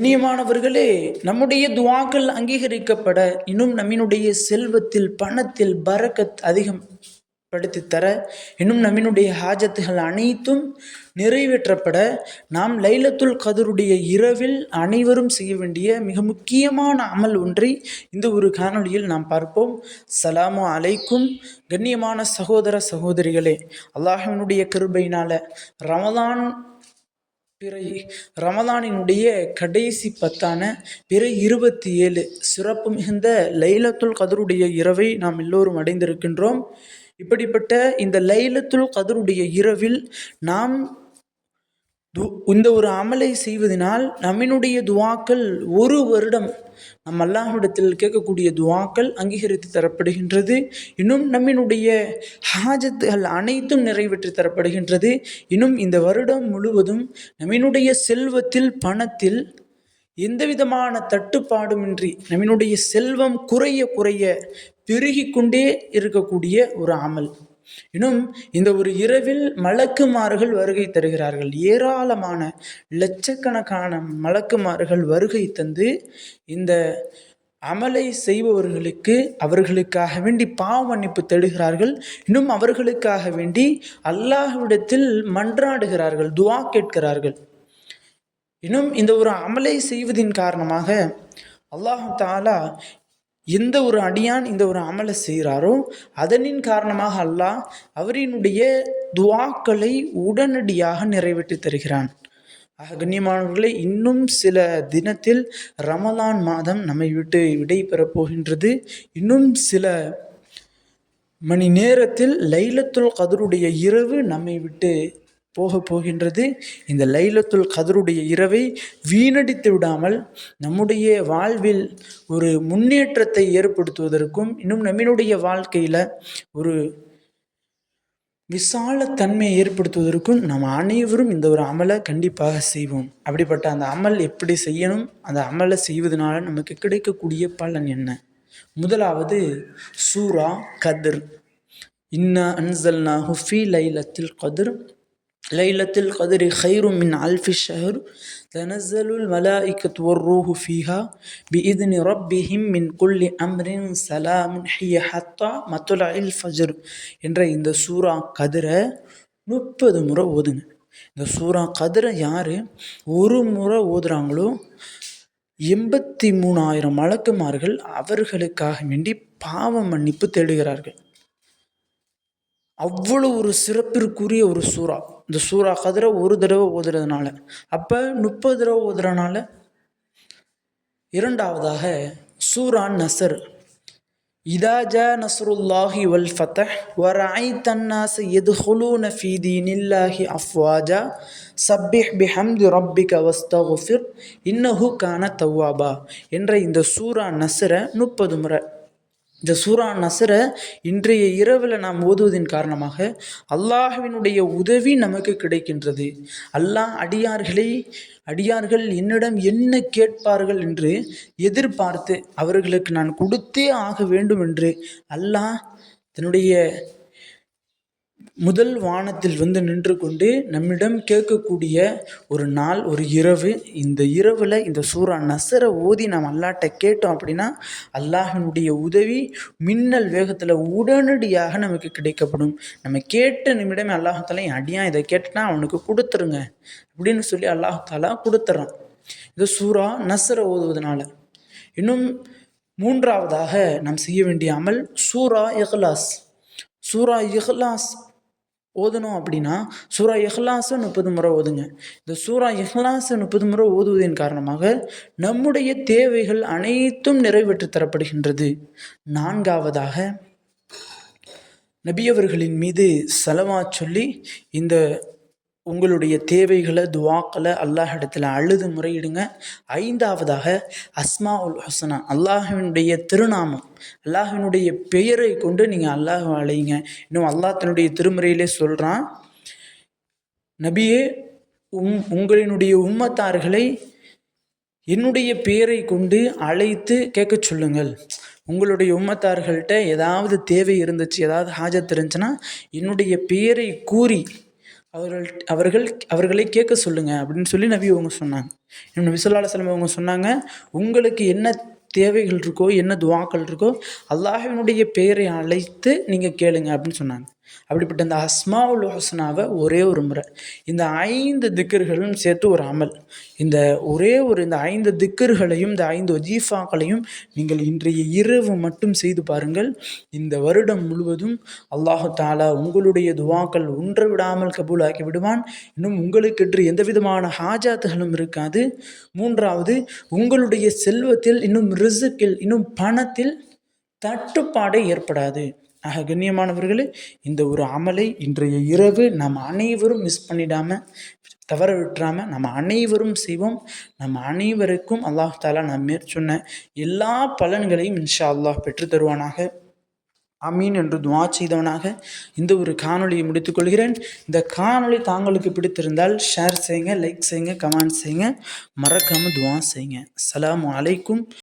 கண்ணியமானவர்களே நம்முடைய துவாக்கள் அங்கீகரிக்கப்பட இன்னும் நம்மினுடைய செல்வத்தில் பணத்தில் பரக்கத் அதிகம் படுத்தி தர இன்னும் நம்மினுடைய ஹாஜத்துகள் அனைத்தும் நிறைவேற்றப்பட நாம் லைலத்துல் கதருடைய இரவில் அனைவரும் செய்ய வேண்டிய மிக முக்கியமான அமல் ஒன்றை இந்த ஒரு காணொளியில் நாம் பார்ப்போம். சலாமு அலைக்கும். கண்ணியமான சகோதர சகோதரிகளே அல்லாஹினுடைய கிருபையினால ரமதான் பிறை ரமதானினுடைய கடைசி பத்தான பிறை இருபத்தி ஏழு சிறப்பு மிகுந்த லைலத்துல் கதருடைய இரவை நாம் எல்லோரும் அடைந்திருக்கின்றோம். இப்படிப்பட்ட இந்த லைலத்துல் கதருடைய இரவில் நாம் து இந்த ஒரு அமலை செய்வதனால் நம்மினுடைய துவாக்கள் ஒரு வருடம் நம் அல்லாஹ்விடத்தில் கேட்கக்கூடிய துவாக்கள் அங்கீகரித்து தரப்படுகின்றது. இன்னும் நம்மினுடைய ஹாஜத்துகள் அனைத்தும் நிறைவேற்றி தரப்படுகின்றது. இன்னும் இந்த வருடம் முழுவதும் நம்மினுடைய செல்வத்தில் பணத்தில் எந்த விதமான தட்டுப்பாடுமின்றி நம்மினுடைய செல்வம் குறைய குறைய பெருகி கொண்டே இருக்கக்கூடிய ஒரு அமல். இன்னும் இந்த ஒரு இரவில் மலக்குமார்கள் வருகை தருகிறார்கள். ஏராளமான லட்சக்கணக்கான மலக்குமார்கள் வருகை தந்து இந்த அமலை செய்பவர்களுக்கு அவர்களுக்காக வேண்டி பாவ மன்னிப்பு தேடுகிறார்கள். இன்னும் அவர்களுக்காக வேண்டி அல்லாஹ்விடத்தில் மன்றாடுகிறார்கள் துவா கேட்கிறார்கள். இன்னும் இந்த ஒரு அமலை செய்வதின் காரணமாக அல்லாஹு தாலா எந்த ஒரு அடியான் இந்த ஒரு அமலை செய்கிறாரோ அதனின் காரணமாக அல்லாஹ் அவரினுடைய துவாக்களை உடனடியாக நிறைவேற்றி தருகிறான். ஆக கண்ணியமானவர்களே இன்னும் சில தினத்தில் ரமலான் மாதம் நம்மை விட்டு விடை போகின்றது. இன்னும் சில மணி நேரத்தில் லைலத்துல் கதருடைய இரவு நம்மை விட்டு போக போகின்றது. இந்த லைலத்துல் கதருடைய இரவை வீணடித்து விடாமல் நம்முடைய வாழ்வில் ஒரு முன்னேற்றத்தை ஏற்படுத்துவதற்கும் இன்னும் நம்மினுடைய வாழ்க்கையில் ஒரு விசால தன்மையை ஏற்படுத்துவதற்கும் நம்ம அனைவரும் இந்த ஒரு அமலை கண்டிப்பாக செய்வோம். அப்படிப்பட்ட அந்த அமல் எப்படி செய்யணும்? அந்த அமலை செய்வதனால நமக்கு கிடைக்கக்கூடிய பலன் என்ன? முதலாவது சூரா கதிர். இன்னா அன்சல்னா ஹுஃபி லைலத்தில் கதிர் லைலத்தில் கதிரி ஹைரு மின் அல்ஃபி ஷஹர் தனசலுல் மலாய்க்கத் ஒர்ரூஹு ஃபீஹா பி இதின் ரப்பிஹிம் மின் குல்லி அம்ரின் சலாமின் ஹிய ஹத்தா மத்துல் அல் ஃபஜர் என்ற இந்த சூரா கதிரை முப்பது முறை ஓதுங்க. இந்த சூரா கதிரை யார்? ஒரு முறை ஓதுறாங்களோ? எண்பத்தி மூணாயிரம் மலக்குமார்கள் அவர்களுக்காக வேண்டி பாவ மன்னிப்பு தேடுகிறார்கள். அவ்வளோ ஒரு சிறப்பிற்குரிய ஒரு சூறா. இந்த சூறா கதிரை ஒரு தடவை ஓதுறதுனால. அப்போ முப்பது தடவை ஓதுறனால இரண்டாவதாக சூரா நசர். இதாஜா நசருல்லாஹி நஸ்ருல்லாஹி வல் ஃபத்தஹ் வரஐ தன்னாஸ் எதுஹுலூன ஃபீ தீனில்லாஹி அஃப்வாஜா சப்பிஹ் பிஹம்தி ரப்பிக வஸ்தகுஃபிர் இன்னஹு கான தவ்வாபா என்ற இந்த சூரா நசரை முப்பது முறை இந்த சூரா நசரை இன்றைய இரவில் நாம் ஓதுவதின் காரணமாக அல்லாஹ்வினுடைய உதவி நமக்கு கிடைக்கின்றது. அல்லாஹ் அடியார்களை அடியார்கள் என்னிடம் என்ன கேட்பார்கள் என்று எதிர்பார்த்து அவர்களுக்கு நான் கொடுத்தே ஆக வேண்டும் என்று அல்லாஹ் தன்னுடைய முதல் வானத்தில் வந்து நின்று கொண்டு நம்மிடம் கேட்கக்கூடிய ஒரு நாள் ஒரு இரவு. இந்த இரவில் இந்த சூறா நசரை ஓதி நாம் அல்லாட்ட கேட்டோம் அப்படின்னா அல்லாஹினுடைய உதவி மின்னல் வேகத்தில் உடனடியாக நமக்கு கிடைக்கப்படும். நம்ம கேட்ட நிமிடமே அல்லாஹால என் அடியான் இதை கேட்டனா அவனுக்கு கொடுத்துருங்க அப்படின்னு சொல்லி அல்லாஹாலா கொடுத்துட்றான் இந்த சூறா நசரை ஓதுவதனால. இன்னும் மூன்றாவதாக நாம் செய்ய வேண்டிய அமல் சூரா இஹ்லாஸ். சூரா இஹ்லாஸ் ஓதணும் அப்படின்னா சூரா இஹ்லாஸை முப்பது முறை ஓதுங்க. இந்த சூரா இஹ்லாஸை முப்பது முறை ஓதுவதன் காரணமாக நம்முடைய தேவைகள் அனைத்தும் நிறைவேற்றி தரப்படுகின்றது. நான்காவதாக நபியவர்களின் மீது செலவா சொல்லி இந்த உங்களுடைய தேவைகளை துவாக்களை அல்லாஹ் இடத்துல அழுது முறையிடுங்க. ஐந்தாவதாக அஸ்மா உல் ஹசனா அல்லாஹினுடைய திருநாமம். அல்லாஹினுடைய பெயரை கொண்டு நீங்கள் அல்லாஹ் அழையுங்க இன்னும் அல்லாஹ் தன்னுடைய திருமுறையிலே சொல்கிறான் நபியே உம் உங்களினுடைய உம்மத்தார்களை என்னுடைய பெயரை கொண்டு அழைத்து கேட்க சொல்லுங்கள். உங்களுடைய உம்மத்தார்கள்ட்ட ஏதாவது தேவை இருந்துச்சு ஏதாவது ஹாஜத் இருந்துச்சுன்னா என்னுடைய பெயரை கூறி அவர்கள் அவர்கள் அவர்களை கேட்க சொல்லுங்க அப்படின்னு சொல்லி நபி அவங்க சொன்னாங்க. இன்னும் நபி ஸல்லல்லாஹு அவங்க சொன்னாங்க உங்களுக்கு என்ன தேவைகள் இருக்கோ என்ன துவாக்கள் இருக்கோ அல்லாஹினுடைய பெயரை அழைத்து நீங்கள் கேளுங்க அப்படின்னு சொன்னாங்க. அப்படிப்பட்ட இந்த அஸ்மாவுல் ஹுஸ்னாவை ஒரே ஒரு முறை இந்த ஐந்து திக்கர்களும் சேர்த்து ஒரு அமல். இந்த ஒரே ஒரு இந்த ஐந்து திக்கர்களையும் இந்த ஐந்து வஜீஃபாக்களையும் நீங்கள் இன்றைய இரவு மட்டும் செய்து பாருங்கள். இந்த வருடம் முழுவதும் அல்லாஹு தாலா உங்களுடைய துவாக்கள் ஒன்று விடாமல் கபூலாக்கி விடுவான். இன்னும் உங்களுக்கென்று எந்த விதமான ஹாஜாத்துகளும் இருக்காது. மூன்றாவது உங்களுடைய செல்வத்தில் இன்னும் ரிசுக்கில் இன்னும் பணத்தில் தட்டுப்பாடே ஏற்படாது. ஆக கண்ணியமானவர்களே இந்த ஒரு அமலை இன்றைய இரவு நாம் அனைவரும் மிஸ் பண்ணிடாமல் தவற விட்டுறாமல் நம்ம அனைவரும் செய்வோம். நம்ம அனைவருக்கும் அல்லாஹ் தாலா நான் மேற்சொன்ன எல்லா பலன்களையும் இன்ஷா அல்லாஹ் பெற்றுத் தருவானாக. அமீன் என்று துவா செய்தவனாக இந்த ஒரு காணொளியை முடித்துக்கொள்கிறேன் இந்த காணொளி தாங்களுக்கு பிடித்திருந்தால் ஷேர் செய்யுங்க லைக் செய்யுங்க கமெண்ட் செய்யுங்க. மறக்காமல் துவா செய்யுங்க. அஸ்ஸலாமு அலைக்கும்.